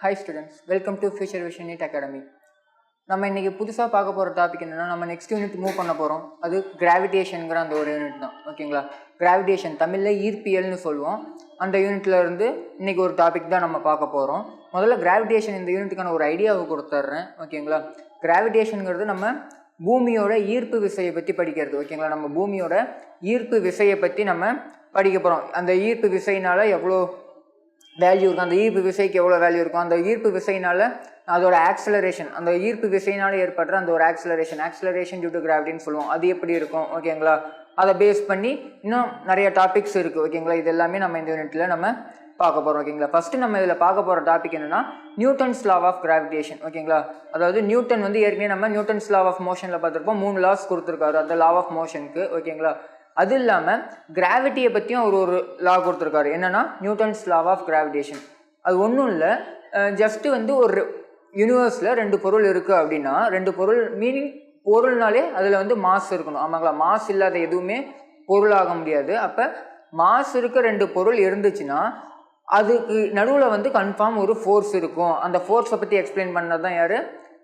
Hi students welcome to future vision NEET academy நம்ம இன்றைக்கி புதுசாக பார்க்க போகிற டாபிக் என்னென்னா நம்ம நெக்ஸ்ட் யூனிட் மூவ் பண்ண போகிறோம் அது கிராவிடேஷனுங்கிற அந்த ஒரு யூனிட் தான். ஓகேங்களா கிராவிடேஷன் தமிழில் ஈர்ப்பியல்னு சொல்லுவோம். அந்த யூனிட்ல இருந்து இன்றைக்கி ஒரு டாபிக் தான் நம்ம பார்க்க போகிறோம் முதல்ல கிராவிடேஷன் இந்த யூனிட்டுக்கான ஒரு ஐடியாவை கொடுத்துட்றேன். ஓகேங்களா கிராவிடேஷனுங்கிறது நம்ம பூமியோட ஈர்ப்பு விசையை பற்றி படிக்கிறது. ஓகேங்களா நம்ம பூமியோட ஈர்ப்பு விசையை பற்றி நம்ம படிக்க போகிறோம் அந்த ஈர்ப்பு விசையினால் எவ்வளோ வேல்யூ இருக்கும் அந்த ஈர்ப்பு விசைக்கு எவ்வளோ வேல்யூ இருக்கும் அந்த ஈர்ப்பு விசையினால அதோட ஆக்சலரேஷன் அந்த ஈர்ப்பு விசையினால ஏற்படுற அந்த ஒரு ஆக்சலரேஷன் ஆக்சலரேஷன் டியூ டு கிராவிட்டின்னு சொல்லுவோம். அது எப்படி இருக்கும்? ஓகேங்களா அதை பேஸ் பண்ணி இன்னும் நிறைய டாபிக்ஸ் இருக்குது ஓகேங்களா இது எல்லாமே நம்ம இந்த யூனிட்டில் நம்ம பார்க்க போகிறோம் ஓகேங்களா ஃபஸ்ட்டு நம்ம இதில் பார்க்க போகிற டாபிக் என்னென்னா நியூட்டன்ஸ் லா ஆஃப் கிராவிடேஷன் ஓகேங்களா அதாவது நியூட்டன் வந்து ஏற்கனவே நம்ம நியூட்டன்ஸ் லா ஆஃப் மோஷனில் பார்த்துருப்போம். மூணு லாஸ் கொடுத்துருக்காரு. அந்த லா ஆஃப் மோஷனுக்கு ஓகேங்களா அது இல்லாமல் கிராவிட்டியை பற்றியும் அவர் ஒரு லா கொடுத்துருக்காரு. என்னென்னா நியூட்டன்ஸ் லா ஆஃப் கிராவிடேஷன் அது ஒன்றும் இல்லை. ஜஸ்ட்டு வந்து ஒரு யூனிவர்ஸில் ரெண்டு பொருள் இருக்குது அப்படின்னா ரெண்டு பொருள் மீனிங் பொருள்னாலே அதில் வந்து மாஸ் இருக்கணும். ஆமாங்களா? மாஸ் இல்லாத எதுவுமே பொருளாக முடியாது. அப்போ மாஸ் இருக்க ரெண்டு பொருள் இருந்துச்சுன்னா அதுக்கு நடுவில் வந்து கன்ஃபார்ம் ஒரு ஃபோர்ஸ் இருக்கும். அந்த ஃபோர்ஸை பற்றி எக்ஸ்பிளைன் பண்ணது தான் யார்?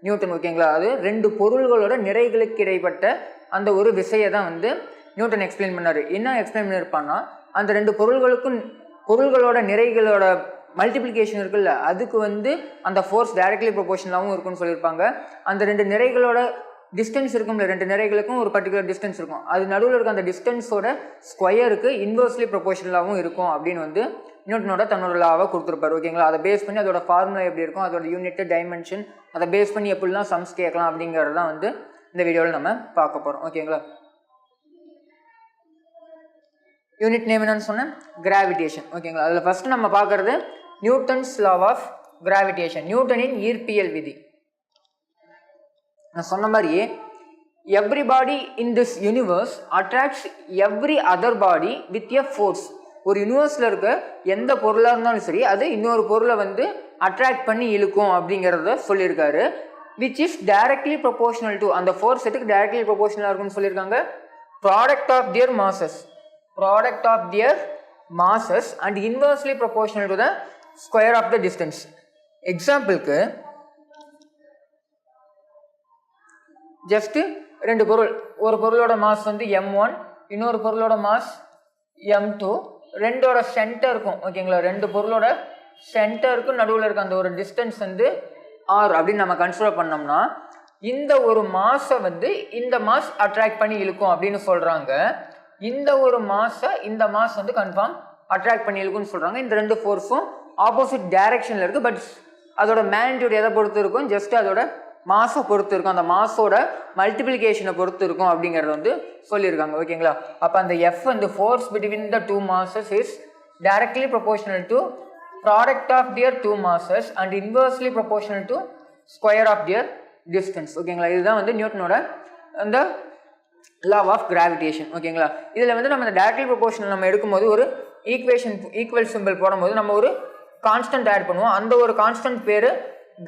நியூட்டன் ஓகேங்களா அது ரெண்டு பொருள்களோட நிறைகளுக்கு இடைப்பட்ட அந்த ஒரு விசையை தான் வந்து நியூட்டன் எக்ஸ்பிளைன் பண்ணார். என்ன எக்ஸ்பிளைன் பண்ணியிருப்பான்னா அந்த ரெண்டு பொருள்களுக்கும் பொருள்களோட நிறைகளோட மல்டிப்ளிகேஷன் இருக்குல்ல அதுக்கு வந்து அந்த ஃபோர்ஸ் டைரக்ட்லி ப்ரொபோஷனலாகவும் இருக்கும்னு சொல்லியிருப்பாங்க. அந்த ரெண்டு நிறைகளோட டிஸ்டன்ஸ் இருக்கும்ல ரெண்டு நிறைகளுக்கும் ஒரு பர்டிகுலர் டிஸ்டன்ஸ் இருக்கும். அது நடுவில் இருக்க அந்த டிஸ்டன்ஸோட ஸ்கொயருக்கு இன்வர்ஸ்லி ப்ரொபோஷனலாகவும் இருக்கும் அப்படின்னு வந்து நியூட்டனோட தன்னோட லாவை கொடுத்துருப்பாரு. ஓகேங்களா அதை பேஸ் பண்ணி அதோட ஃபார்முலா எப்படி இருக்கும்? அதோட யூனிட்டு டைமென்ஷன் அதை பேஸ் பண்ணி எப்படிலாம் சம்ஸ் கேட்கலாம் அப்படிங்கிறது தான் வந்து இந்த வீடியோவில் நம்ம பார்க்க போகிறோம் ஓகேங்களா யூனிட் நேம் என்னன்னு சொன்னேன்? கிராவிடேஷன் ஓகேங்களா அதில் ஃபஸ்ட்டு நம்ம பார்க்குறது நியூட்டன்ஸ் லா ஆஃப் கிராவிடேஷன் நியூட்டனின் ஈர்ப்பியல் விதி. நான் சொன்ன மாதிரியே every body in this universe attracts every other body with a force ஒரு யூனிவர்ஸில் இருக்க எந்த பொருளாக இருந்தாலும் சரி அது இன்னொரு பொருளை வந்து அட்ராக்ட் பண்ணி இழுக்கும் அப்படிங்கிறத சொல்லியிருக்காரு. Which is directly proportional to அந்த ஃபோர்ஸ் செட்டுக்கு டைரக்ட்லி ப்ரொபோஷனலாக இருக்கும்னு சொல்லியிருக்காங்க? Product of their masses product of their masses and inversely proportional to the square of the distance எக்ஸாம்பிளுக்கு ஜஸ்ட்டு ரெண்டு பொருள். ஒரு பொருளோட மாஸ் வந்து எம் ஒன் இன்னொரு பொருளோட மாஸ் எம் டூ ரெண்டோட சென்டருக்கும் ஓகேங்களா ரெண்டு பொருளோட சென்டருக்கும் நடுவில் இருக்க அந்த ஒரு டிஸ்டன்ஸ் வந்து ஆர் அப்படின்னு நம்ம கன்சிடர் பண்ணோம்னா இந்த ஒரு மாஸை வந்து இந்த மாஸ் அட்ராக்ட் பண்ணி இழுக்கும் அப்படின்னு சொல்கிறாங்க இந்த ஒரு மாஸை இந்த மாஸ் வந்து கன்ஃபார்ம் அட்ராக்ட் பண்ணியிருக்குன்னு சொல்கிறாங்க இந்த ரெண்டு ஃபோர்ஸும் ஆப்போசிட் டைரக்ஷனில் இருக்குது பட் அதோட மேக்னிடியூட் எதை பொறுத்து இருக்கும்? ஜஸ்ட் அதோட மாஸை பொறுத்து இருக்கும். அந்த மாஸோட மல்டிப்ளிகேஷனை பொறுத்து இருக்கும் அப்படிங்கிறத வந்து சொல்லியிருக்காங்க. ஓகேங்களா அப்போ அந்த எஃப் வந்து force between the two masses is directly proportional to product of their two masses and inversely proportional to square of their distance ஓகேங்களா இதுதான் வந்து நியூட்டனோட அந்த லா ஆஃப் கிராவிடேஷன் ஓகேங்களா இதில் வந்து நம்ம இந்த டேரக்ட்லி ப்ரொபோஷனல் நம்ம எடுக்கும்போது ஒரு ஈக்குவேஷன் ஈக்குவல் சிம்பிள் போடும்போது நம்ம ஒரு கான்ஸ்டன்ட் ஆட் பண்ணுவோம். அந்த ஒரு கான்ஸ்டன்ட் பேர்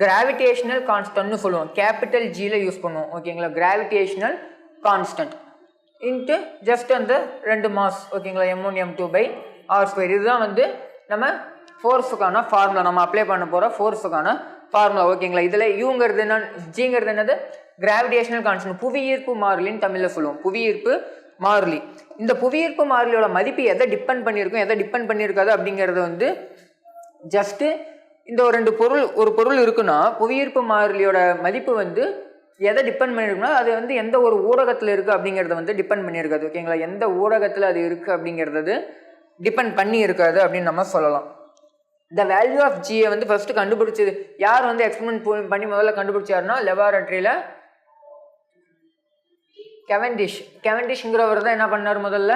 கிராவிடேஷனல் கான்ஸ்டன்ட்னு சொல்லுவோம். கேபிட்டல் ஜியில் யூஸ் பண்ணுவோம் ஓகேங்களா கிராவிடேஷனல் கான்ஸ்டன்ட் இன்ட்டு ஜஸ்ட் அந்த ரெண்டு மாஸ் ஓகேங்களா M one M two by R square இதுதான் வந்து நம்ம ஃபோர்ஸுக்கான ஃபார்முலா நம்ம அப்ளை பண்ண போகிற ஃபோர்ஸுக்கான ஃபார்முலா ஓகேங்களா இதில் யூங்கிறது என்ன? ஜிங்கிறது என்னது? கிராவிடேஷனல் கான்ஸ்டன்ட் புவியீர்ப்பு மாறிலின்னு தமிழில் சொல்லுவோம். புவியீர்ப்பு மாறிலி. இந்த புவியீர்ப்பு மாறிலியோட மதிப்பு எதை டிபெண்ட் பண்ணியிருக்கும் எதை டிபெண்ட் பண்ணியிருக்காது அப்படிங்கிறது வந்து ஜஸ்ட்டு இந்த ஒரு ரெண்டு பொருள் ஒரு பொருள் இருக்குன்னா புவியீர்ப்பு மாறிலியோட மதிப்பு வந்து எதை டிபெண்ட் பண்ணியிருக்குன்னா அது வந்து எந்த ஒரு ஊடகத்தில் இருக்குது அப்படிங்கிறத வந்து டிபெண்ட் பண்ணியிருக்காது ஓகேங்களா எந்த ஊடகத்தில் அது இருக்குது அப்படிங்கிறது டிபெண்ட் பண்ணி இருக்காது அப்படின்னு நம்ம சொல்லலாம். த வேல்யூ ஆஃப் ஜியை வந்து ஃபஸ்ட்டு கண்டுபிடிச்சது யார் வந்து எக்ஸ்பெரிமெண்ட் பண்ணி முதல்ல கண்டுபிடிச்சாருன்னா லெபார்டரியில் கெவன்டிஷ் கெவன்டிஷ்ங்கிறவர் தான் என்ன பண்ணார் முதல்ல?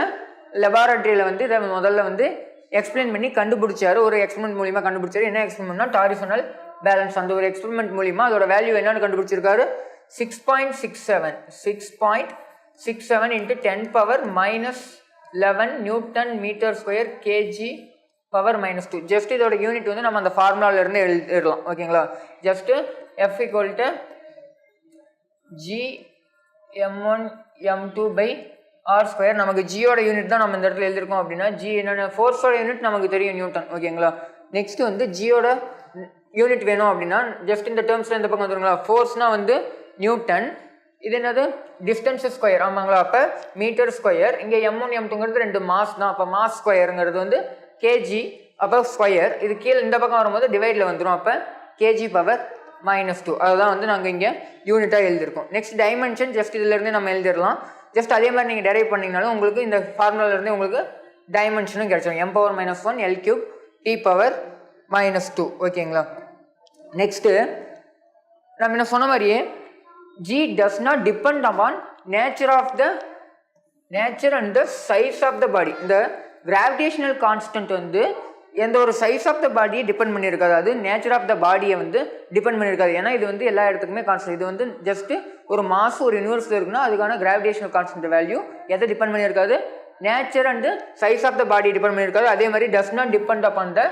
லெபார்டரியில் வந்து இதை முதல்ல வந்து எக்ஸ்பிளைன் பண்ணி கண்டுபிடிச்சார். ஒரு எக்ஸ்பெரிமெண்ட் மூலியமாக கண்டுபிடிச்சார். என்ன எக்ஸ்பெரிமெண்ட்னா டாரிஃபனல் பேலன்ஸ் அந்த ஒரு எக்ஸ்பெரிமெண்ட் மூலிமா அதோட வேல்யூ என்னன்னு கண்டுபிடிச்சிருக்காரு. Six point six seven six point six seven into ten power minus eleven newton metre square kg power minus two just இதோட யூனிட் வந்து நம்ம அந்த ஃபார்முலாவிலேருந்து எழுதிடலாம். ஓகேங்களா? Just F equal to G M one M two by R square நமக்கு ஜியோட unit தான் நம்ம இந்த இடத்துல எழுதிருக்கோம் அப்படின்னா ஜி என்னென்ன? ஃபோர்ஸோட யூனிட் நமக்கு தெரியும் நியூட்டன் ஓகேங்களா நெக்ஸ்ட் வந்து ஜியோட யூனிட் வேணும் அப்படின்னா ஜஸ்ட் இந்த டேர்ம்ஸில் இந்த பக்கம் வந்துருங்களா? ஃபோர்ஸ்னால் வந்து நியூட்டன் இது என்னது? டிஸ்டன்ஸ் ஸ்கொயர் ஆமாங்களா? அப்போ மீட்டர் ஸ்கொயர் இங்கே எம் ஒன் எம் டூங்கிறது ரெண்டு மாஸ் தான். அப்போ மாஸ் ஸ்கொயருங்கிறது வந்து கேஜி அப்போ ஸ்கொயர் இது கீழே இந்த பக்கம் வரும்போது டிவைடில் வந்துடும் அப்போ கேஜி பவர் மைனஸ் டூ அதுதான் வந்து நாங்கள் இங்கே யூனிட்டாக எழுதியிருக்கோம். நெக்ஸ்ட் டைமென்ஷன் ஜஸ்ட் இதுலேருந்து நம்ம எழுதிடலாம். ஜஸ்ட் அதே மாதிரி நீங்கள் டெரைவ் பண்ணிங்கனாலும் உங்களுக்கு இந்த ஃபார்முலாலேருந்து உங்களுக்கு டைமென்ஷனும் கிடச்சிடும் M power minus one L cube T power minus two ஓகேங்களா நெக்ஸ்ட்டு நம்ம என்ன சொன்ன மாதிரியே G does not depend upon nature of the nature and the size of the body இந்த கிராவிடேஷனல் கான்ஸ்டன்ட் வந்து எந்த ஒரு சைஸ் ஆஃப் த பாடியை டிபெண்ட் பண்ணியிருக்காது. அது நேச்சர் ஆஃப் த பாடியை வந்து டிபெண்ட் பண்ணியிருக்காது. ஏன்னா இது வந்து எல்லா இடத்துக்குமே கான்ஸ்டன்ட் இது வந்து ஜஸ்ட் ஒரு மாஸ் ஒரு யூனிவர்ஸில் இருக்குன்னா அதுக்கான கிராவிடேஷனல் கான்ஸ்டன்ட் வேல்யூ எதை depend பண்ணியிருக்காது? Nature and size of the body depend பண்ணியிருக்காது. அதே மாதிரி does not depend upon the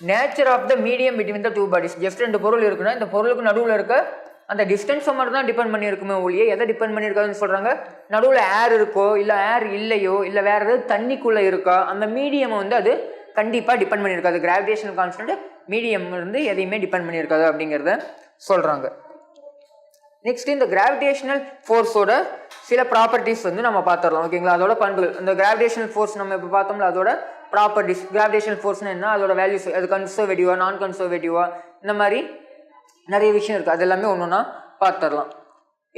nature of the medium between the two bodies just ரெண்டு பொருள் இருக்குன்னா இந்த பொருளுக்கு நடுவில் இருக்க அந்த டிஸ்டன்ஸை மட்டும் தான் டிபெண்ட் பண்ணியிருக்குமே ஒழிய எதை டிபெண்ட் பண்ணியிருக்காதுன்னு சொல்கிறாங்க நடுவில் ஏர் இருக்கோ இல்லை ஏர் இல்லையோ இல்லை வேறு ஏதாவது தண்ணிக்குள்ளே இருக்கா அந்த மீடியம் வந்து அது கண்டிப்பாக டிபெண்ட் பண்ணியிருக்காது. கிராவிடேஷன் கான்ஸ்டன்ட் மீடியம் இருந்து எதையுமே டிபெண்ட் பண்ணியிருக்காது அப்படிங்கிறத சொல்கிறாங்க நெக்ஸ்ட் இந்த கிராவிடேஷனல் ஃபோர்ஸோட சில ப்ராப்பர்ட்டிஸ் வந்து நம்ம பார்த்துடலாம். ஓகேங்களா அதோட பண்புகள். இந்த கிராவிடேஷனல் ஃபோர்ஸ் நம்ம இப்போ பார்த்தோம்ல அதோட ப்ராப்பர்ட்டிஸ் கிராவிடேஷனல் ஃபோர்ஸ்னு என்ன? அதோட வேல்யூஸ் அது கன்சர்வேட்டிவா நான் கன்சர்வேட்டிவா இந்த மாதிரி நிறைய விஷயம் இருக்குது அது எல்லாமே ஒன்று ஒன்றா பார்த்துடலாம்.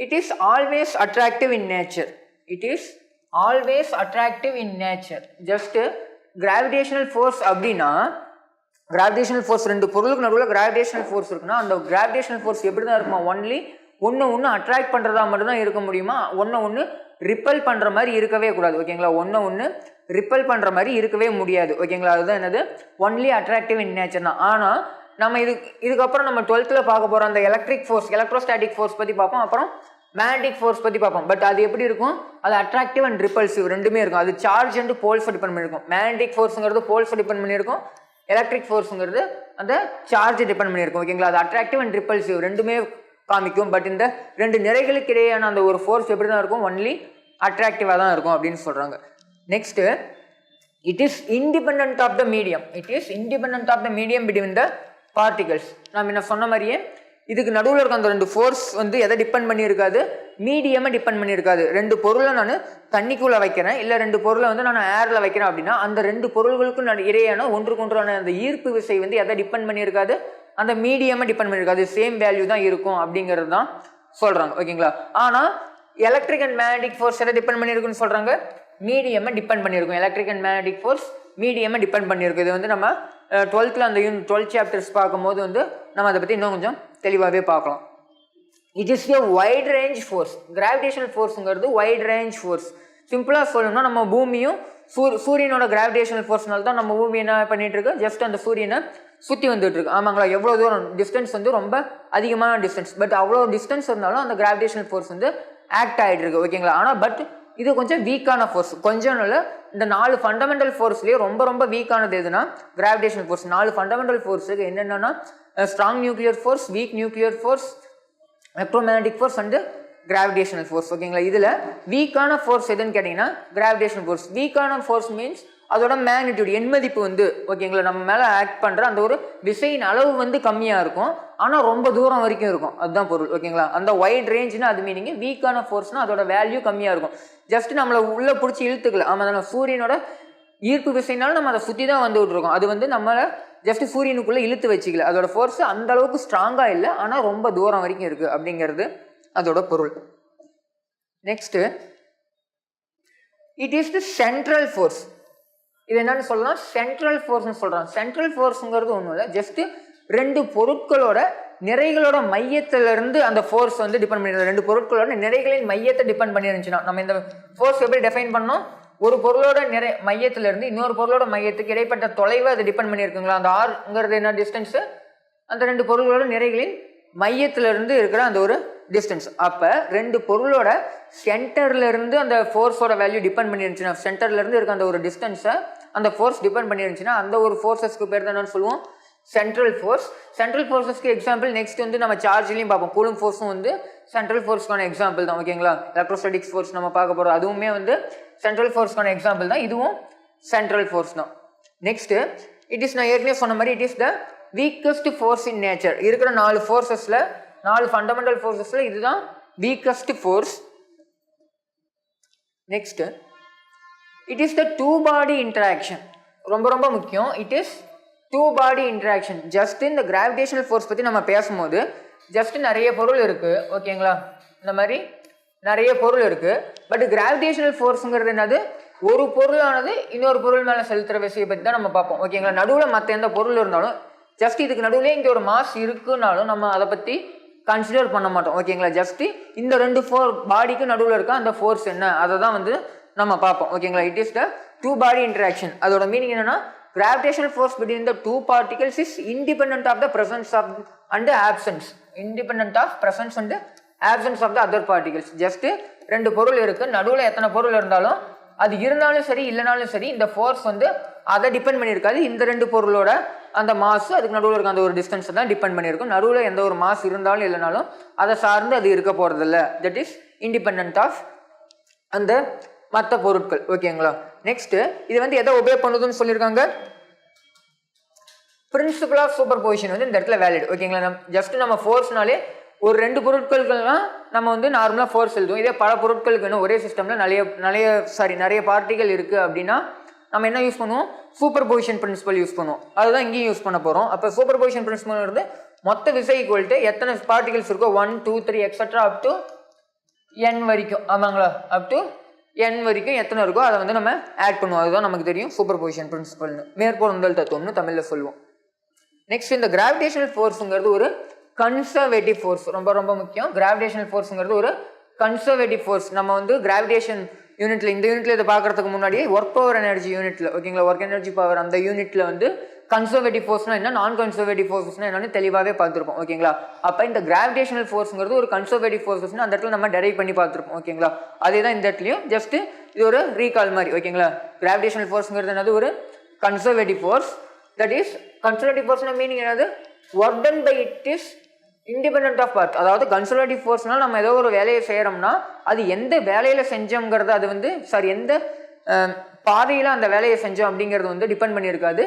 It is always attractive in nature it is always attractive in nature just gravitational force அப்படின்னா கிராவிடேஷனல் ஃபோர்ஸ் ரெண்டு பொருளுக்கு நடுவில் கிராவிடேஷனல் ஃபோர்ஸ் இருக்குன்னா அந்த கிராவிடேஷனல் ஃபோர்ஸ் எப்படி தான் இருக்குமா ஒன்லி ஒன்று ஒன்று அட்ராக்ட் பண்ணுறதா மட்டும்தான் இருக்க முடியுமா? ஒன்று ஒன்று ரிப்பல் பண்ணுற மாதிரி இருக்கவே கூடாது. ஓகேங்களா ஒன்று ஒன்று ரிப்பல் பண்ணுற மாதிரி இருக்கவே முடியாது. ஓகேங்களா அதுதான் என்னது? ஒன்லி அட்ராக்டிவ் இன் நேச்சர் தான். ஆனால் நம்ம இது இதுக்கப்புறம் நம்ம டுவெல்த்தில் பார்க்க போகிறோம் அந்த எலக்ட்ரிக் ஃபோர்ஸ் எலக்ட்ரோஸ்டாட்டிக் ஃபோர்ஸ் பற்றி பார்ப்போம். அப்புறம் மேக்னெட்டிக் ஃபோர்ஸ் பற்றி பார்ப்போம். பட் அது எப்படி இருக்கும்? அது அட்ராக்டிவ் அண்ட் ரிப்பல்சிவ் ரெண்டுமே இருக்கும். அது சார்ஜ் அண்ட் போல்ஸை டிபெண்ட் பண்ணியிருக்கும் மேக்னெட்டிக் ஃபோர்ஸுங்கிறது போல்ஸை டிபெண்ட் பண்ணியிருக்கும். எலக்ட்ரிக் ஃபோர்ஸுங்கிறது அந்த சார்ஜ் டிபெண்ட் பண்ணியிருக்கும். ஓகேங்களா அது அட்ராக்டிவ் அண்ட் ரிப்பல்சிவ் ரெண்டுமே காமிக்கும். பட் இந்த ரெண்டு நிறைகளுக்கு இடையேயான அந்த ஒரு ஃபோர்ஸ் எப்படி தான் இருக்கும்? ஒன்லி அட்ராக்டிவாக தான் இருக்கும் அப்படின்னு சொல்கிறாங்க next it is independent of the medium it is independent of the medium between the particles நான் என்ன சொன்ன மாதிரியே இதுக்கு நடுவில் இருக்க அந்த ரெண்டு ஃபோர்ஸ் வந்து எதை டிபெண்ட் பண்ணியிருக்காது? மீடியமாக டிபெண்ட் பண்ணியிருக்காது. ரெண்டு பொருளை நான் தண்ணிக்குள்ளே வைக்கிறேன். இல்லை ரெண்டு பொருளை வந்து நான் ஏரில் வைக்கிறேன் அப்படின்னா அந்த ரெண்டு பொருள்களுக்கும் நான் இடையான ஒன்றுக்கு ஒன்றான அந்த ஈர்ப்பு விசை வந்து எதை டிபெண்ட் பண்ணியிருக்காது? அந்த மீடியமாக டிபெண்ட் பண்ணியிருக்காது. சேம் வேல்யூ தான் இருக்கும் அப்படிங்கிறது தான் சொல்கிறாங்க ஓகேங்களா? ஆனால் எலக்ட்ரிக் அண்ட் மேக்னடிக் ஃபோர்ஸ் எதை டிபெண்ட் பண்ணியிருக்குன்னு சொல்கிறாங்க மீடியமாக டிபெண்ட் பண்ணியிருக்கும். எலக்ட்ரிக் அண்ட் மேக்னடிக் ஃபோர்ஸ் மீடியமாக டிபெண்ட் பண்ணியிருக்கும் இது வந்து நம்ம டுவெல்த்தில் அந்த யூன் டுவெல்த் சாப்டர்ஸ் பார்க்கும்போது வந்து நம்ம அதை பற்றி இன்னும் கொஞ்சம் தெளிவாகவே பார்க்கலாம். It is a wide range force gravitational ஃபோர்ஸுங்கிறது wide range force சிம்பிளாக சொல்லணும்னா நம்ம பூமியும் சூர் சூரியனோட கிராவிடேஷனல் ஃபோர்ஸ்னால தான் நம்ம பூமி என்ன பண்ணிட்டு இருக்கு ஜஸ்ட் அந்த சூரியனை சுற்றி வந்துட்டு இருக்கு ஆமாங்களா? எவ்வளோ தூரம்? டிஸ்டன்ஸ் வந்து ரொம்ப அதிகமான டிஸ்டன்ஸ் பட் அவ்வளோ டிஸ்டன்ஸ் இருந்தாலும் அந்த கிராவிடேஷனல் ஃபோர்ஸ் வந்து ஆக்ட் ஆகிட்டு இருக்கு ஓகேங்களா ஆனால் பட் இது கொஞ்சம் வீக்கான ஃபோர்ஸ் கொஞ்சம் இல்லை இந்த நாலு ஃபண்டமெண்டல் ஃபோர்ஸ்லேயே ரொம்ப ரொம்ப வீக்கானது எதுனா கிராவிடேஷன் ஃபோர்ஸ் நாலு ஃபண்டமெண்டல் ஃபோர்ஸுக்கு என்னென்னா strong nuclear force weak nuclear force electromagnetic force and gravitational force ஓகேங்களா இதில் வீக்கான ஃபோர்ஸ் எதுன்னு கேட்டிங்கன்னா கிராவிடேஷன் ஃபோர்ஸ் வீக்கான ஃபோர்ஸ் மீன்ஸ் அதோட மேக்னிடியூட் எண்மதிப்பு வந்து ஓகேங்களா நம்ம மேலே ஆக்ட் பண்ணுற அந்த ஒரு விசையின் அளவு வந்து கம்மியாக இருக்கும். ஆனால் ரொம்ப தூரம் வரைக்கும் இருக்கும். அதுதான் பொருள் ஓகேங்களா அந்த வைட் ரேஞ்சுனா அது மீனிங் வீக்கான ஃபோர்ஸ்னால் அதோட வேல்யூ கம்மியாக இருக்கும். ஜஸ்ட் நம்மளை உள்ளே பிடிச்சி இழுத்துக்கல. ஆமாம் நம்ம சூரியனோட ஈர்ப்பு விசைனாலும் நம்ம அதை சுற்றி தான் வந்து விட்ருக்கோம் அது வந்து நம்மளை ஜஸ்ட் சூரியனுக்குள்ளே இழுத்து வச்சுக்கல. அதோட ஃபோர்ஸ் அந்த அளவுக்கு ஸ்ட்ராங்காக இல்லை. ஆனால் ரொம்ப தூரம் வரைக்கும் இருக்குது அப்படிங்கிறது அதோட பொருள். Next it is the central force இது என்னன்னு சொல்லலாம் சென்ட்ரல் ஃபோர்ஸ்னு சொல்கிறான் சென்ட்ரல் ஃபோர்ஸுங்கிறது ஒன்றும் இல்லை. ஜஸ்ட்டு ரெண்டு பொருட்களோட நிறைகளோட மையத்திலிருந்து அந்த ஃபோர்ஸ் வந்து டிபெண்ட் பண்ணி ரெண்டு பொருட்களோட நிறைகளின் மையத்தை டிபெண்ட் பண்ணிருந்துச்சுன்னா நம்ம இந்த ஃபோர்ஸ் எப்படி டிஃபைன் பண்ணோம் ஒரு பொருளோட நிறை மையத்திலிருந்து இன்னொரு பொருளோட மையத்துக்கு இடைப்பட்ட தொலைவை அது டிபெண்ட் பண்ணியிருக்குங்களா அந்த ஆர்ங்கிறது என்ன டிஸ்டன்ஸு அந்த ரெண்டு பொருள்களோட நிறைகளின் மையத்திலிருந்து இருக்கிற அந்த ஒரு டிஸ்டன்ஸ் அப்போ ரெண்டு பொருளோட சென்டர்லேருந்து அந்த ஃபோர்ஸோட வேல்யூ டிபெண்ட் பண்ணிருந்துச்சுன்னா சென்டர்லேருந்து இருக்க அந்த ஒரு டிஸ்டன்ஸை அந்த ஃபோர்ஸ் டிபெண்ட் பண்ணிருந்துச்சுன்னா அந்த ஒரு ஃபோர்ஸஸ்க்கு பேர் தான் சொல்லுவோம். சென்ட்ரல் ஃபோர்ஸ் சென்ட்ரல் ஃபோர்ஸஸ்க்கு எக்ஸாம்பிள் நெக்ஸ்ட் வந்து நம்ம சார்ஜ்லையும் பார்ப்போம். கூலும் ஃபோர்ஸும் வந்து சென்ட்ரல் ஃபோர்ஸ்க்கான எக்ஸாம்பிள் தான் ஓகேங்களா எலக்ட்ரோஸ்டாட்டிக்ஸ் ஃபோர்ஸ் நம்ம பார்க்க போகிறோம் அதுவுமே வந்து சென்ட்ரல் ஃபோர்ஸ்க்கான எக்ஸாம்பிள் தான். இதுவும் சென்ட்ரல் ஃபோர்ஸ் தான். நெக்ஸ்ட்டு இட் இஸ் நான் ஏற்கனவே சொன்ன மாதிரி it is the weakest force in nature இருக்கிற நாலு ஃபோர்ஸஸில் நாலு ஃபண்டமெண்டல் ஃபோர்ஸஸில் இதுதான் weakest force next it is the two body interaction ரொம்ப ரொம்ப முக்கியம். It is two body interaction just இந்த கிராவிடேஷனல் ஃபோர்ஸ் பற்றி நம்ம பேசும்போது ஜஸ்ட் நிறைய பொருள் இருக்குது ஓகேங்களா இந்த மாதிரி நிறைய பொருள் இருக்குது பட் கிராவிடேஷனல் ஃபோர்ஸுங்கிறது என்னது? ஒரு பொருளானது இன்னொரு பொருள் மேலே செலுத்துகிற விஷயம் பற்றி தான் நம்ம பார்ப்போம். ஓகேங்களா நடுவில் மற்ற எந்த பொருள் இருந்தாலும் ஜஸ்ட் இதுக்கு நடுவில் இங்கே ஒரு மாஸ் இருக்குனாலும் நம்ம அதை பற்றி கன்சிடர் பண்ண மாட்டோம். ஓகேங்களா ஜஸ்ட் இந்த ரெண்டு ஃபோர் பாடிக்கு நடுவில் இருக்க அந்த ஃபோர்ஸ் என்ன? அதை தான் வந்து நம்ம பார்ப்போம். ஓகேங்களா it is the two body interaction அதோட மீனிங் என்னன்னா gravitational force between the two particles is independent of the presence of and absence independent of presence and absence of the other particles just ரெண்டு பொருள் இருக்கு. நடுவில் எத்தனை பொருள் இருந்தாலும் அது இருந்தாலும் சரி இல்லைனாலும் சரி இந்த ஃபோர்ஸ் வந்து அதை டிபெண்ட் பண்ணியிருக்காது. இந்த ரெண்டு பொருளோட அந்த மாசு அதுக்கு நடுவில் இருக்க அந்த ஒரு டிஸ்டன்ஸை தான் டிபெண்ட் பண்ணியிருக்கும். நடுவில் எந்த ஒரு மாஸ் இருந்தாலும் இல்லைனாலும் அதை சார்ந்து அது இருக்க போகிறதில்ல தட் இஸ் இண்டிபெண்ட் ஆஃப் அந்த மற்ற பொருட்கள். ஓகேங்களா நெக்ஸ்ட்டு இது வந்து எதை ஒபே பண்ணுதுன்னு சொல்லியிருக்காங்க பிரின்சிபல் ஆஃப் சூப்பர் பொசிஷன் வந்து இந்த இடத்துல வேலிட் ஓகேங்களா நம்ம ஜஸ்ட் நம்ம ஃபோர்ஸ்னாலே ஒரு ரெண்டு பொருட்களுக்கெல்லாம் நம்ம வந்து நார்மலாக ஃபோர்ஸ் எழுதுவோம். இதே பல பொருட்களுக்குன்னு ஒரே சிஸ்டமில் நிறைய நிறைய சாரி நிறைய பார்ட்டிகள் இருக்குது அப்படின்னா நம்ம என்ன யூஸ் பண்ணுவோம்? சூப்பர் பொசிஷன் பிரின்சிபல் யூஸ் பண்ணுவோம். அதுதான் இங்கேயும் யூஸ் பண்ண போகிறோம் அப்போ சூப்பர் பொசிஷன் பிரின்சிபல் இருந்து மொத்த விசை ஈக்குவல்ட்டு எத்தனை பார்ட்டிகல்ஸ் இருக்கோ? One two three extra up to N வரைக்கும். ஆமாங்களா? அப் டு என் வரைக்கும் எத்தனை இருக்கோ அதை வந்து நம்ம ஆட் பண்ணுவோம். அதுதான் நமக்கு தெரியும் சூப்பர் பொசிஷன் பிரின்சிபல்னு மேற்பொருந்தல் தத்துவம்னு தமிழில் சொல்லுவோம். நெக்ஸ்ட் இந்த கிராவிடேஷனல் ஃபோர்ஸுங்கிறது ஒரு கன்சர்வேட்டிவ் ஃபோர்ஸ் ரொம்ப ரொம்ப முக்கியம். கிராவிடேஷனல் ஃபோர்ஸுங்கிறது ஒரு கன்சர்வேட்டிவ் ஃபோர்ஸ் நம்ம வந்து கிராவிடேஷன் யூனிட்ல இந்த யூனிட்டில் இதை பார்க்குறதுக்கு முன்னாடியே ஒர்க் பவர் எனர்ஜி யூனிட்டில் ஓகேங்களா ஒர்க் எனர்ஜி பவர் அந்த யூனிட்டில் வந்து கன்சர்வேட்டிவ் ஃபோர்ஸ்னா என்ன? நான் கன்சர்வேட்டிவ் ஃபோர்ஸ்னா என்னன்னு தெளிவாகவே பார்த்துருப்போம். ஓகேங்களா? அப்போ இந்த கிராவிடேஷனல் ஃபோர்ஸுங்கிறது ஒரு கன்சர்வேட்டிவ் ஃபோர்ஸஸ்னு அந்த இடத்துல நம்ம டெரைவ் பண்ணி பார்த்துருப்போம். ஓகேங்களா? அதே தான் இந்த இடத்துலையும் ஜஸ்ட் இது ஒரு ரீகால் மாதிரி ஓகேங்களா? கிராவிடேஷனல் ஃபோர்ஸுங்கிறது என்னது? ஒரு conservative force that is conservative ஃபோர்ஸ்னா meaning என்னது? Work done by it is independent of path அதாவது கன்சர்வேட்டிவ் ஃபோர்ஸ்னால் நம்ம ஏதோ ஒரு வேலையை செய்கிறோம்னா அது எந்த வேலையில் செஞ்சோங்கிறது அது வந்து சாரி எந்த பாதையில் அந்த வேலையை செஞ்சோம் அப்படிங்கிறது வந்து டிபெண்ட் பண்ணியிருக்காது.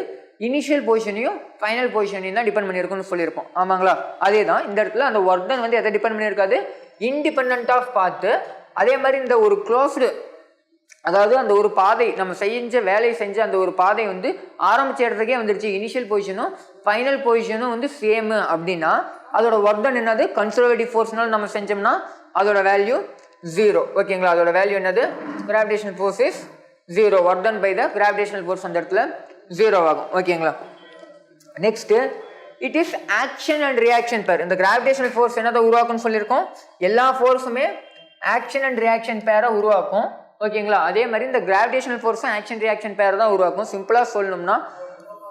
இனிஷியல் பொசிஷனையும் ஃபைனல் பொசிஷனையும் தான் டிபெண்ட் பண்ணியிருக்கும்னு சொல்லியிருப்போம். ஆமாங்களா? அதே தான் இந்த இடத்துல அந்த ஒர்க் டன் வந்து எதை டிபெண்ட் பண்ணியிருக்காது? இன்டிபெண்ட் ஆஃப் பார்த்து அதே மாதிரி இந்த ஒரு க்ளோஸ்டு அதாவது அந்த ஒரு பாதை நம்ம செஞ்ச வேலையை செஞ்ச அந்த ஒரு பாதை வந்து ஆரம்பிச்ச இடத்துக்கே வந்துருச்சு. இனிஷியல் பொசிஷனும் ஃபைனல் பொசிஷனும் வந்து சேமு அப்படின்னா அதோட ஒர்க் டன் என்னது கன்சர்வேட்டிவ் ஃபோர்ஸ்னால நம்ம செஞ்சோம்னா அதோட வேல்யூ ஜீரோ ஓகேங்களா? அதோட வேல்யூ என்னது? Gravitational force is zero work done by the gravitational force அந்த இடத்துல. ஜீரோ ஆகும். ஓகேங்களா next it is action and reaction pair இந்த கிராவிடேஷனல் ஃபோர்ஸ் என்னதை உருவாக்கும்னு சொல்லியிருக்கோம். எல்லா ஃபோர்ஸுமே ஆக்ஷன் அண்ட் ரியாக்ஷன் பேரை உருவாக்கும். ஓகேங்களா அதே மாதிரி இந்த கிராவிடேஷனல் ஃபோர்ஸும் ஆக்ஷன் ரியாக்ஷன் பேர் தான் உருவாக்கும். சிம்பிளாக சொல்லணும்னா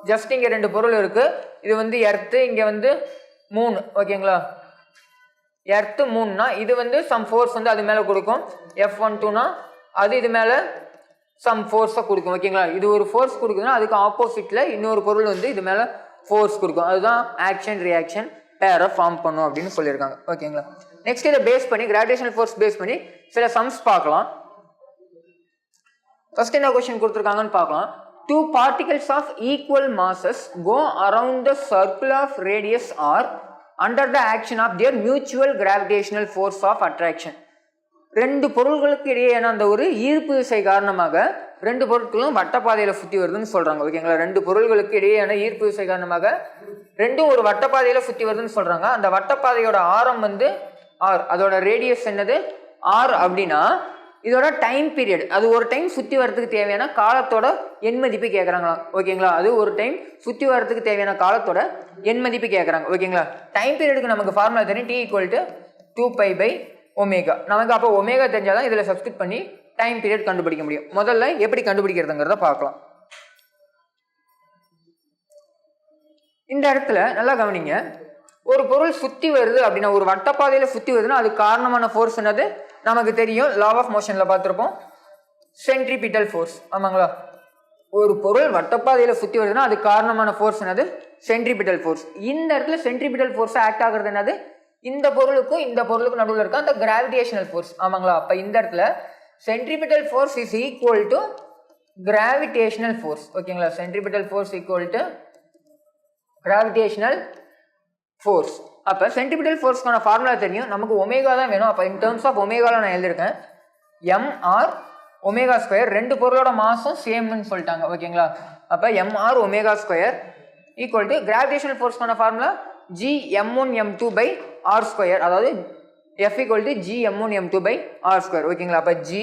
ஜஸ்ட் இங்கே ரெண்டு பொருள் இருக்குது இது வந்து எர்த்து இங்கே வந்து மூணு ஓகேங்களா எர்த்து மூணுனா இது வந்து சம் ஃபோர்ஸ் வந்து அது மேலே கொடுக்கும். எஃப் ஒன் டூனா அது இது மேலே சம் ஃபோர்ஸை கொடுக்கும் ஓகேங்களா இது ஒரு ஃபோர்ஸ் கொடுக்குதுன்னா அதுக்கு ஆப்போசிட்டில் இன்னொரு பொருள் வந்து இது மேலே ஃபோர்ஸ் கொடுக்கும். அதுதான் ஆக்ஷன் ரியாக்ஷன் பேரை ஃபார்ம் பண்ணும் அப்படின்னு சொல்லியிருக்காங்க ஓகேங்களா நெக்ஸ்ட் இதை பேஸ் பண்ணி கிராவிடேஷனல் ஃபோர்ஸ் பேஸ் பண்ணி சில சம்ஸ் பார்க்கலாம். ஃபர்ஸ்ட் என்ன கொஸ்டின் கொடுத்துருக்காங்கன்னு பார்க்கலாம். Two particles of equal masses go around the circle of radius R under the action of their mutual gravitational force of attraction ரெண்டு பொருள்களுக்கு இடையேயான அந்த ஒரு ஈர்ப்பு விசை காரணமாக ரெண்டு பொருட்களும் வட்டப்பாதையில் சுற்றி வருதுன்னு சொல்கிறாங்க ஓகேங்களா? ரெண்டு பொருள்களுக்கு இடையேயான ஈர்ப்பு விசை காரணமாக ரெண்டும் ஒரு வட்டப்பாதையில் சுற்றி வருதுன்னு சொல்கிறாங்க அந்த வட்டப்பாதையோட ஆரம் வந்து ஆர் அதோட ரேடியஸ் என்னது? ஆர் அப்படின்னா இதோட டைம் பீரியட். அது ஒரு டைம் சுற்றி வரதுக்கு தேவையான காலத்தோட எண் மதிப்பு கேட்குறாங்களா ஓகேங்களா? அது ஒரு டைம் சுற்றி வரதுக்கு தேவையான காலத்தோட எண் மதிப்பு கேட்குறாங்க ஓகேங்களா? டைம் பீரியடுக்கு நமக்கு ஃபார்முலா தெரியும். T equal to two pi by omega. நமக்கு அப்போ ஒமேகா தெரிஞ்சால் தான் இதில் சப்ஸ்கிரிப் பண்ணி டைம் பீரியட் கண்டுபிடிக்க முடியும். முதல்ல எப்படி கண்டுபிடிக்கிறதுங்கிறத பார்க்கலாம். இந்த இடத்துல நல்லா கவனிங்க. ஒரு பொருள் சுற்றி வருது அப்படின்னா ஒரு வட்டப்பாதையில் சுற்றி வருதுன்னா அது காரணமான ஃபோர்ஸ் என்னது? நமக்கு தெரியும். லா ஆஃப் மோஷனில் பார்த்துருப்போம். சென்ட்ரிபிட்டல் ஃபோர்ஸ் ஆமாங்களா? ஒரு பொருள் வட்டப்பாதையில் சுற்றி வருதுன்னா அது காரணமான ஃபோர்ஸ் என்னது? சென்ட்ரிபிட்டல் ஃபோர்ஸ் இந்த இடத்துல சென்ட்ரிபிட்டல் ஃபோர்ஸ் ஆக்ட் ஆகுறது என்னது? இந்த பொருளுக்கும் இந்த பொருளுக்கும் நடுவில் இருக்க அந்த கிராவிடேஷனல் ஃபோர்ஸ் ஆமாங்களா? அப்போ இந்த இடத்துல centripetal force is equal to gravitational force ஓகேங்களா centripetal force equal to gravitational force அப்போ சென்ட்ரிபிட்டல் ஃபோர்ஸ்க்கான ஃபார்முலா தெரியும். நமக்கு ஒமேகா தான் வேணும். அப்போ இன் டேர்ம்ஸ் ஆஃப் ஒமேகாவில் நான் எழுதியிருக்கேன். எம்ஆர் ஒமேகா ஸ்கொயர் ரெண்டு பொருளோட மாசம் சேம்னு சொல்லிட்டாங்க. ஓகேங்களா அப்போ MR omega square equal to gravitational ஃபோர்ஸ்க்கான formula G M one M two by R square அதாவது F equal to G M one M two by R square ஓகேங்களா அப்போ ஜி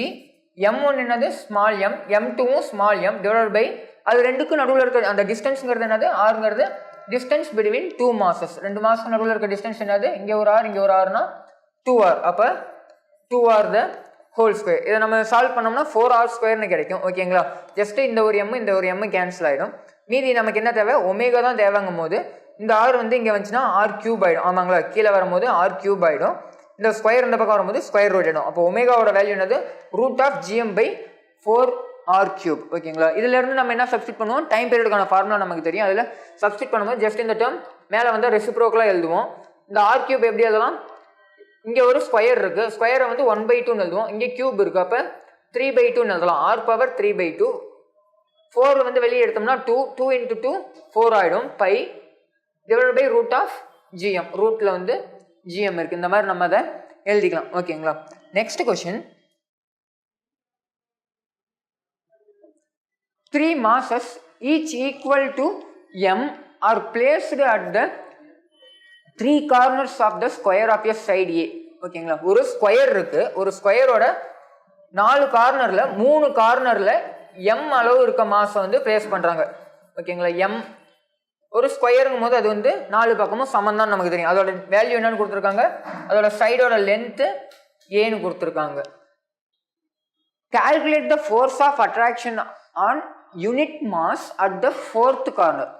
எம் ஒன் என்னது? ஸ்மால் எம் எம் டூவும் small M divide by அது ரெண்டுக்கும் நடுவில் இருக்க அந்த டிஸ்டன்ஸுங்கிறது என்னது? ஆறுங்கிறது டிஸ்டன்ஸ் பிட்வீன் டூ மாசஸ் ரெண்டு மாதம் நடுவில் இருக்க டிஸ்டன்ஸ் என்னது? இங்கே ஒரு ஆர் இங்கே ஒரு ஆறுனா டூ ஆர் அப்போ two R the whole square இதை நம்ம சால்வ் பண்ணோம்னா ஃபோர் ஆர் ஸ்கொயர்னு கிடைக்கும். ஓகேங்களா ஜஸ்ட்டு இந்த ஒரு எம் இந்த ஒரு எம் கேன்சல் ஆகிடும் மீதி நமக்கு என்ன தேவை? ஒமேகா தான் தேவைங்கும் போது இந்த ஆர் வந்து இங்கே வந்துச்சுன்னா ஆர் கியூப் ஆகிடும் ஆமாங்களா? கீழே வரும்போது ஆர் கியூப் ஆகிடும் இந்த ஸ்கொயர் இந்த பக்கம் வரும்போது ஸ்கொயர் ரூட் ஆகிடும் அப்போ ஒமேகாவோட வேல்யூ என்னது? Root of GM by four R cube ஓகேங்களா? இதுல இருந்து நம்ம என்ன சப்ஸ்டிட் பண்ணுவோம்? டைம் பீரியடுக்கான ஃபார்முலா நமக்கு தெரியும். அதில் சப்ஸ்டிட் பண்ணும்போது ஜஸ்ட் இந்த டேர்ம் மேலே வந்து ரெசிப்ரோக்கலாக எழுதுவோம். இந்த ஆர் கியூப் எப்படி எழுதலாம்? இங்கே ஒரு ஸ்கொயர் இருக்கு. ஸ்கொயரை வந்து ஒன் பை டூன்னு எழுதுவோம். இங்கே கியூப் இருக்கு. அப்போ த்ரீ பை டூன்னு எழுதலாம். R power three by two four வந்து வெளியே எடுத்தோம்னா two two into two four ஆகிடும் by divide by root of GM ரூட்டில் வந்து ஜிஎம் இருக்குது இந்த மாதிரி நம்ம அதை எழுதிக்கலாம். ஓகேங்களா next question three masses each equal to M are placed at the three corners of the square of a side A ஓகேங்களா ஒரு ஸ்கொயர் இருக்கு. ஒரு ஸ்கொயரோட நாலு கார்னரில் மூணு கார்னரில் எம் அளவு இருக்க மாசம் வந்து பிளேஸ் பண்ணுறாங்க ஓகேங்களா எம் ஒரு ஸ்கொயருங்கும் போது அது வந்து நாலு பக்கமும் சமம் தான் நமக்கு தெரியும். அதோட வேல்யூ என்னன்னு கொடுத்துருக்காங்க? அதோட சைடோட லென்த்து ஏன்னு கொடுத்துருக்காங்க. Calculate the force of attraction on unit mass at the fourth corner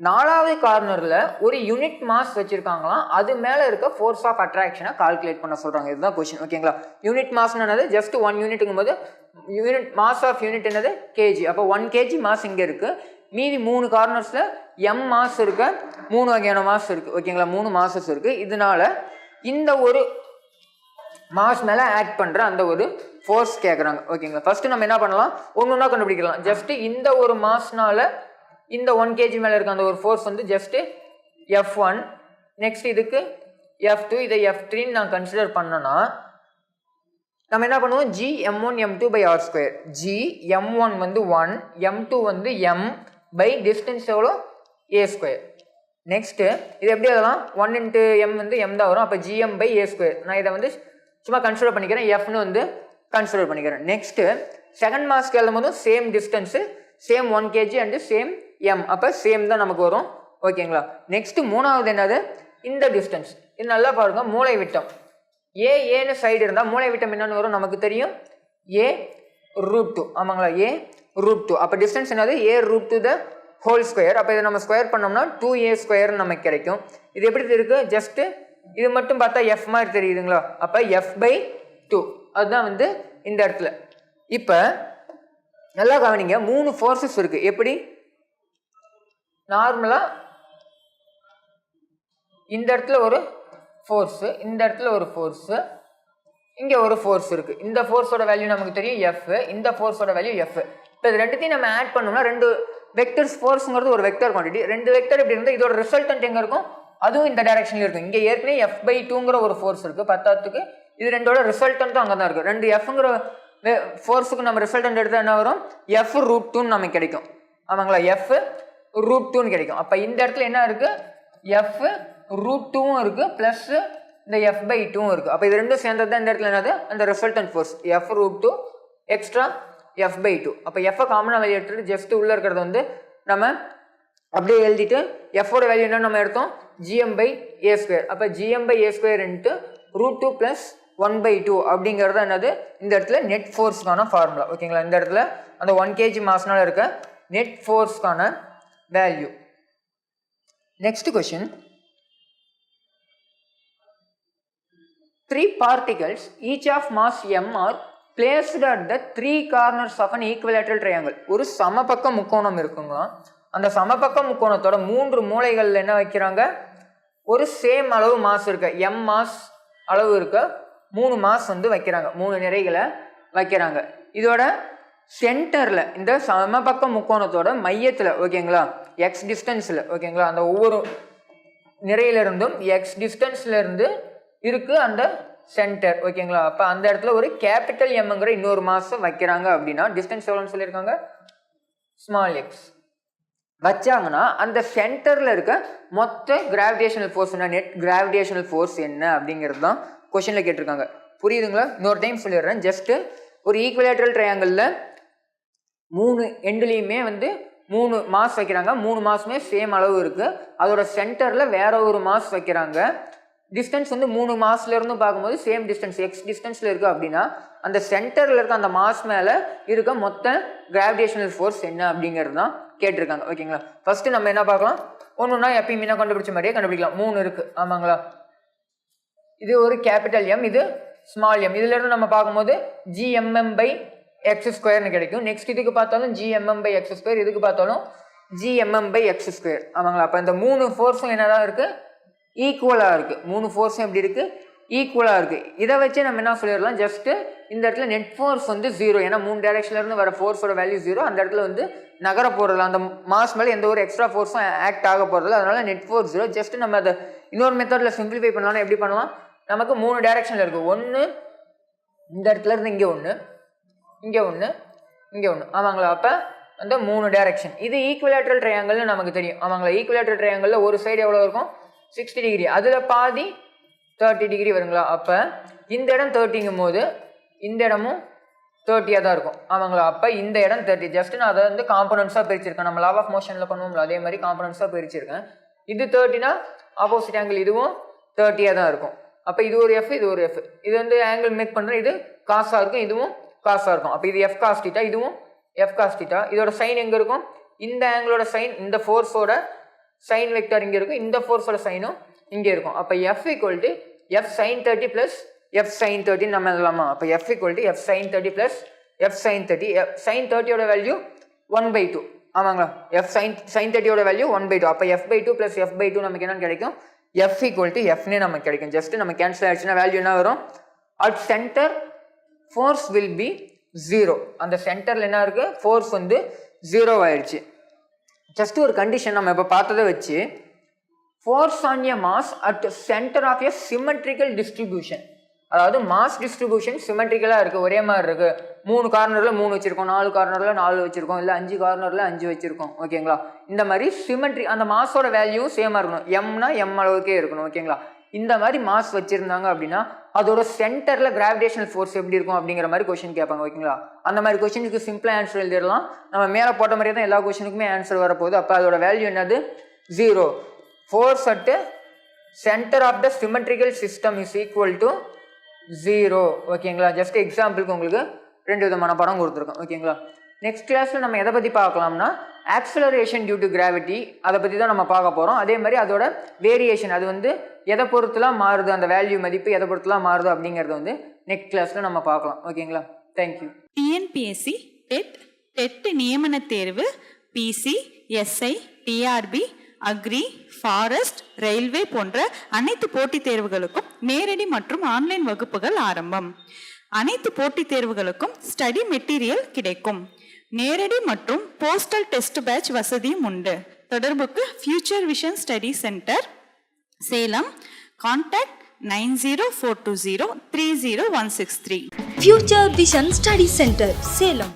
நாலாவது கார்னரில் ஒரு யூனிட் மாஸ் வச்சுருக்காங்களாம். அது மேலே இருக்க ஃபோர்ஸ் ஆஃப் அட்ராக்ஷனை கால்குலேட் பண்ண சொல்கிறாங்க இதுதான் கொஷின் ஓகேங்களா யூனிட் மாஸ்னு என்னது? ஜஸ்ட் ஒன் யூனிட்டுங்கும் போது யூனிட் மாஸ் ஆஃப் யூனிட் என்னது? கேஜி அப்போ ஒன் கேஜி மாஸ் இங்கே இருக்குது மீதி மூணு கார்னர்ஸில் எம் மாஸ் இருக்க. மூணு வகையான மாஸ் இருக்குது ஓகேங்களா மூணு மாசஸ் இருக்குது இதனால இந்த ஒரு மாஸ் மேலே ஆட் பண்ணுற அந்த ஒரு ஃபோர்ஸ் கேட்குறாங்க ஓகேங்களா ஃபஸ்ட்டு நம்ம என்ன பண்ணலாம்? ஒன்று ஒன்றா கண்டுபிடிக்கலாம். ஜஸ்ட்டு இந்த ஒரு மாஸ்னால் இந்த ஒன் கேஜி மேலே இருக்க அந்த ஒரு ஃபோர்ஸ் வந்து ஜஸ்ட்டு எஃப் ஒன் நெக்ஸ்ட் இதுக்கு எஃப் டூ இதை எஃப் த்ரீன்னு நான் கன்சிடர் பண்ணோன்னா நம்ம என்ன பண்ணுவோம்? G M one M two by R square G M one வந்து ஒன் எம் டூ வந்து எம் பை டிஸ்டன்ஸ் எவ்வளோ ஏ ஸ்கொயர் நெக்ஸ்ட்டு இது எப்படி எழுதலாம்? ஒன் இன்ட்டு எம் வந்து எம் தான் வரும். அப்போ ஜிஎம் பை ஏ ஸ்கொயர் நான் இதை வந்து சும்மா கன்சிடர் பண்ணிக்கிறேன். எஃப்னு வந்து கன்சிடர் பண்ணிக்கிறேன். நெக்ஸ்ட்டு செகண்ட் மாஸ்க்கு எழுதும் போதும் same distance same one kg and same M அப்போ சேம் தான் நமக்கு வரும். ஓகேங்களா நெக்ஸ்ட்டு மூணாவது என்னது? இந்த டிஸ்டன்ஸ் இது நல்லா பாருங்கள் மூளை விட்டம். ஏ ஏன்னு சைடு இருந்தால் மூளை விட்டம் என்னென்னு வரும்? நமக்கு தெரியும். ஏ ரூட் டூ ஆமாங்களா? ஏ ரூட் டூ அப்போ டிஸ்டன்ஸ் என்னது? A root two the whole square அப்போ இதை நம்ம ஸ்கொயர் பண்ணோம்னா டூ ஏ ஸ்கொயர்னு நமக்கு கிடைக்கும். இது எப்படி இருக்கு ஜஸ்ட்டு இது மட்டும் பார்த்தா எஃப் மாதிரி தெரியுதுங்களா? அப்போ எஃப் பை டூ அதுதான் வந்து இந்த இடத்துல. இப்போ நல்லா கவனிங்க. மூணு ஃபோர்ஸஸ் இருக்கு. எப்படி? நார்மலாக இந்த இடத்துல ஒரு ஃபோர்ஸு இந்த இடத்துல ஒரு ஃபோர்ஸு இங்கே ஒரு ஃபோர்ஸ் இருக்குது இந்த ஃபோர்ஸோட வேல்யூ நமக்கு தெரியும் எஃப் இந்த ஃபோர்ஸோட வேல்யூ எஃப் இப்போ இது ரெண்டுத்தையும் நம்ம ஆட் பண்ணோம்னா ரெண்டு வெக்டர்ஸ் ஃபோர்ஸுங்கிறது ஒரு வெக்டர் குவான்டிட்டி ரெண்டு வெக்டர் இப்படி இருந்தால் இதோட ரிசல்டன்ட் எங்கே இருக்கும்? அதுவும் இந்த டைரக்ஷன்ல இருக்கும். இங்கே ஏற்கனவே எஃப் பை டூங்கிற ஒரு ஃபோர்ஸ் இருக்குது பத்தாத்துக்கு இது ரெண்டோட ரிசல்டன்ட்டும் அங்கே தான் இருக்குது ரெண்டு எஃப்ங்கிற ஃபோர்ஸுக்கு நம்ம ரிசல்டன்ட் எடுத்தால் என்ன வரும்? எஃப் ரூட் டூன்னு நமக்கு கிடைக்கும். ஆமாங்களா? எஃப் ரூட் டூன்னு கிடைக்கும். அப்போ இந்த இடத்துல என்ன இருக்குது எஃப் ரூட் டூவும் இருக்குது ப்ளஸ் இந்த எஃப் பை டூவும் இருக்குது அப்போ இது ரெண்டும் சேர்ந்தது தான் இந்த இடத்துல என்னது? அந்த resultant force F root two extra F by two அப்போ எஃப்ஐ காமனாக வெளியே எடுத்துகிட்டு ஜஸ்ட் உள்ளே இருக்கிறது வந்து நம்ம அப்படியே எழுதிட்டு எஃபோட வேல்யூ என்ன நம்ம எடுத்தோம்? ஜிஎம் பை ஏ ஸ்கொயர் அப்போ GM by a square into root two plus one by two அப்படிங்கிறது என்னது? இந்த இடத்துல நெட் ஃபோர்ஸ்க்கான ஃபார்முலா ஓகேங்களா இந்த இடத்துல அந்த ஒன் கேஜி மாஸ்னால இருக்க net ஃபோர்ஸ்க்கான value next question three particles each of mass M are placed at the three corners of an equilateral triangle ஒரு சமபக்க முக்கோணம் இருக்குங்க. அந்த சமபக்க முக்கோணத்தோட மூன்று மூளைகளில் என்ன வைக்கிறாங்க? ஒரு சேம் அளவு மாஸ் இருக்க. எம் மாஸ் அளவு இருக்க. மூணு மாஸ் வந்து வைக்கிறாங்க. மூணு நிறைகளை வைக்கிறாங்க. இதோட சென்டரில் இந்த சமபக்க முக்கோணத்தோட மையத்தில் ஓகேங்களா எக்ஸ் டிஸ்டன்ஸில் ஓகேங்களா அந்த ஒவ்வொரு நிறையிலிருந்தும் எக்ஸ் டிஸ்டன்ஸ்லேருந்து இருந்து அந்த சென்டர் ஓகேங்களா அப்போ அந்த இடத்துல ஒரு கேபிட்டல் எம்ங்கிற இன்னொரு மாதம் வைக்கிறாங்க அப்படின்னா டிஸ்டன்ஸ் எவ்வளோன்னு சொல்லியிருக்காங்க? ஸ்மால் எக்ஸ் வச்சாங்கன்னா அந்த சென்டரில் இருக்க மொத்த கிராவிடேஷனல் ஃபோர்ஸ் என்ன? நெட் கிராவிடேஷனல் ஃபோர்ஸ் என்ன அப்படிங்கிறது தான் கொஷனில் கேட்டிருக்காங்க. புரியுதுங்களா? இன்னொரு டைம் சொல்லிடுறேன். ஜஸ்ட்டு ஒரு ஈக்குவலேட்ரல் ட்ரையாங்கிளில் மூணு எண்டுலேயுமே வந்து மூணு மாஸ் வைக்கிறாங்க. மூணு மாதமே சேம் அளவு இருக்குது அதோட சென்டரில் வேற ஒரு மாஸ் வைக்கிறாங்க. டிஸ்டன்ஸ் வந்து மூணு மாஸ்ல பார்க்கும்போது சேம் டிஸ்டன்ஸ் எக்ஸ் டிஸ்டன்ஸில் இருக்குது அப்படின்னா அந்த சென்டரில் இருக்க அந்த மாஸ் மேலே இருக்க மொத்த கிராவிடேஷனல் ஃபோர்ஸ் என்ன அப்படிங்கிறது தான் கேட்டிருக்காங்க. ஓகேங்களா ஃபஸ்ட்டு நம்ம என்ன பார்க்கலாம்? ஒன்று ஒன்றா எப்பயும் முன்ன கண்டுபிடிச்ச மாதிரியே கண்டுபிடிக்கலாம். மூணு இருக்குது ஆமாங்களா? இது ஒரு கேபிட்டல் எம் இது ஸ்மால் எம் இதுலேருந்து நம்ம பார்க்கும்போது ஜிஎம்எம் பை எக்ஸ் ஸ்கொயர்னு கிடைக்கும். நெக்ஸ்ட் இதுக்கு பார்த்தாலும் ஜிஎம்எம் பை எக்ஸ் ஸ்கொயர் இதுக்கு பார்த்தாலும் ஜிஎம்எம் பை எக்ஸ் ஸ்கொயர் ஆமாங்களா? அப்போ இந்த மூணு ஃபோர்ஸும் என்னதான் இருக்குது ஈக்குவலாக இருக்குது மூணு ஃபோர்ஸும் எப்படி இருக்குது ஈக்குவலாக இருக்குது இதை வச்சு நம்ம என்ன சொல்லிடலாம்? ஜஸ்ட்டு இந்த இடத்துல நெட் ஃபோர்ஸ் வந்து ஜீரோ ஏன்னா மூணு டேரக்ஷன்லேருந்து வர ஃபோர்ஸோட வேல்யூ ஜீரோ அந்த இடத்துல வந்து நகர போகிறதில்ல அந்த மாஸ் மேலே எந்த ஒரு எக்ஸ்ட்ரா ஃபோர்ஸும் ஆக்ட் ஆக போகிறதில்ல அதனால நெட் ஃபோர்ஸ் ஜீரோ ஜஸ்ட் நம்ம அதை இன்னொரு மெத்தடில் சிம்பிளிஃபை பண்ணலாம்னா எப்படி பண்ணலாம்? நமக்கு மூணு டேரக்ஷனில் இருக்குது ஒன்று இந்த இடத்துல இருந்து இங்கே ஒன்று இங்கே ஒன்று இங்கே ஒன்று ஆமாங்களா? அப்போ அந்த மூணு டைரக்ஷன் இது ஈக்குவலேட்டரல் ட்ரையாங்கல்னு நமக்கு தெரியும். ஆமாங்களா? ஈக்குவலேட்டரல் ட்ரையாங்கலில் ஒரு சைடு எவ்வளோ இருக்கும்? Sixty degree. அதில் பாதி தேர்ட்டி டிகிரி வருங்களா? அப்போ இந்த இடம் தேர்ட்டிங்கும் போது இந்த இடமும் தேர்ட்டியாக தான் இருக்கும். ஆமாங்களா? அப்போ இந்த இடம் தேர்ட்டி ஜஸ்ட் நான் அதை வந்து காம்பனன்ஸாக பிரிச்சிருக்கேன். நம்ம லாவ் ஆஃப் மோஷனில் பண்ணுவோம்ல அதே மாதிரி காம்பனன்ஸாக பிரிச்சிருக்கேன். இது தேர்ட்டினா ஆப்போசிட் ஆங்கிள் இதுவும் தேர்ட்டியாக தான் இருக்கும். அப்போ இது ஒரு எஃப் இது ஒரு எஃப் இது வந்து ஆங்கிள் மேக் பண்ணுறேன் இது காசாக இருக்கும் இதுவும் காசாக இருக்கும். அப்போ இது எஃப் காஸ்டிட்டா இதுவும் எஃப் காஸ்டிட்டா இதோட சைன் எங்கே இருக்கும்? இந்த ஆங்கிளோட சைன் இந்த ஃபோர்ஸோட சைன் வெக்டர் இங்கே இருக்கும். இந்த ஃபோர்ஸோட சைனும் இங்கே இருக்கும். அப்போ F equal to F sine thirty plus F sine தேர்ட்டின்னு நம்ம எழுதலாமா? அப்போ F equal to F sine thirty plus F sine thirty F sine தேர்ட்டியோட value one by two ஆமாங்களா? எஃப் சைன் சைன் தேர்ட்டியோட வேல்யூ ஒன் பை டூ அப்போ F by two plus F by two நமக்கு என்னென்னு கிடைக்கும்? F equal to எஃப்னே நமக்கு கிடைக்கும். Just நம்ம cancel ஆயிடுச்சுன்னா வேல்யூ என்ன வரும்? At centre force will be zero அந்த சென்டரில் என்ன இருக்குது ஃபோர்ஸ் வந்து ஜீரோ ஆயிடுச்சு. ஜஸ்ட் ஒரு கண்டிஷன் நம்ம இப்போ பார்த்ததை வச்சு force on a mass at centre of a symmetrical distribution அதாவது மாஸ் டிஸ்ட்ரிபியூஷன் சிமெட்ரிக்கலாக இருக்குது ஒரே மாதிரி இருக்குது மூணு கார்னரில் மூணு வச்சுருக்கோம் நாலு கார்னரில் நாலு வச்சுருக்கோம் இல்லை அஞ்சு கார்னரில் அஞ்சு வச்சுருக்கோம். ஓகேங்களா இந்த மாதிரி சிமெட்ரி அந்த மாஸோட வேல்யூ சேமாக இருக்கணும். எம்னா எம் அளவுக்கே இருக்கணும். ஓகேங்களா இந்த மாதிரி மாஸ் வச்சுருந்தாங்க அப்படின்னா அதோட சென்டரில் கிராவிடேஷனல் ஃபோர்ஸ் எப்படி இருக்கும் அப்படிங்கிற மாதிரி கொஷின் கேட்பாங்க ஓகேங்களா அந்த மாதிரி கொஷினுக்கு சிம்பிளாக ஆன்சர் எழுதிடலாம். நம்ம மேலே போட்ட மாதிரியே தான் எல்லா கொஷினுக்குமே ஆன்சர் வரப்போகுது. அப்போ அதோட வேல்யூ என்னது? Zero force at centre of the symmetrical system is equal to zero ஓகேங்களா ஜஸ்ட் எக்ஸாம்பிளுக்கு உங்களுக்கு ரெண்டு விதமான படம் கொடுத்துருக்கோம் ஓகேங்களா நெக்ஸ்ட் கிளாஸில் நம்ம எதை பற்றி பார்க்கலாம்னா ஆக்சலரேஷன் டியூ டு கிராவிட்டி அதை பற்றி தான் நம்ம பார்க்க போகிறோம் அதே மாதிரி அதோட வேரியேஷன் அது வந்து எதை பொறுத்துலாம் மாறுது அந்த வேல்யூ மதிப்பு எதை பொறுத்துலாம் மாறுது அப்படிங்கிறத வந்து நெக்ஸ்ட் கிளாஸில் நம்ம பார்க்கலாம். ஓகேங்களா தேங்க்யூ டிஎன்பிஎஸ்சி டெட் டெட் நியமன தேர்வு PC SI TRB agri forest railway போன்ற அனைத்து போட்டித் தேர்வுகளுக்கும் நேரடி மற்றும் ஆன்லைன் வகுப்புகள் ஆரம்பம். அனைத்து போட்டித் தேர்வுகளுக்கும் ஸ்டடி மெட்டீரியல் கிடைக்கும். நேரடி மற்றும் போஸ்டல் டெஸ்ட் பேட்ச் வசதியும் உண்டு. தொடர்புக்கு future vision study centre Salem contact nine zero four two zero three zero one six three future vision study centre Salem.